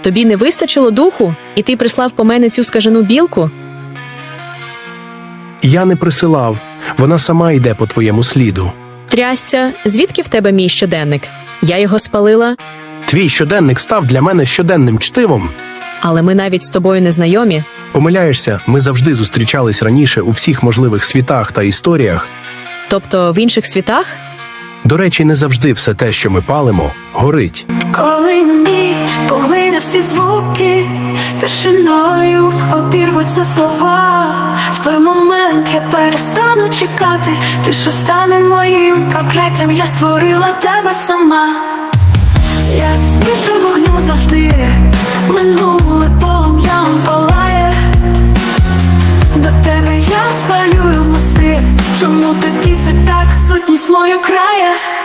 Тобі не вистачило духу, і ти прислав по мене цю скажену білку? Я не присилав, вона сама йде по твоєму сліду. Трясця, звідки в тебе мій щоденник? Я його спалила, Твій щоденник став для мене щоденним чтивом. але ми навіть з тобою не знайомі. Помиляєшся, ми завжди зустрічались раніше у всіх можливих світах та історіях. Тобто в інших світах? До речі, не завжди все те, що ми палимо, горить. Коли поглине всі звуки, тишиною обірвуться слова. В той момент я перестану чекати, ти що стане моїм прокляттям, я створила тебе сама. Ясніше вогню завжди, минуле полум'ям палає. До тебе я спалюю мости. Чому тоді це так сутність мою крає?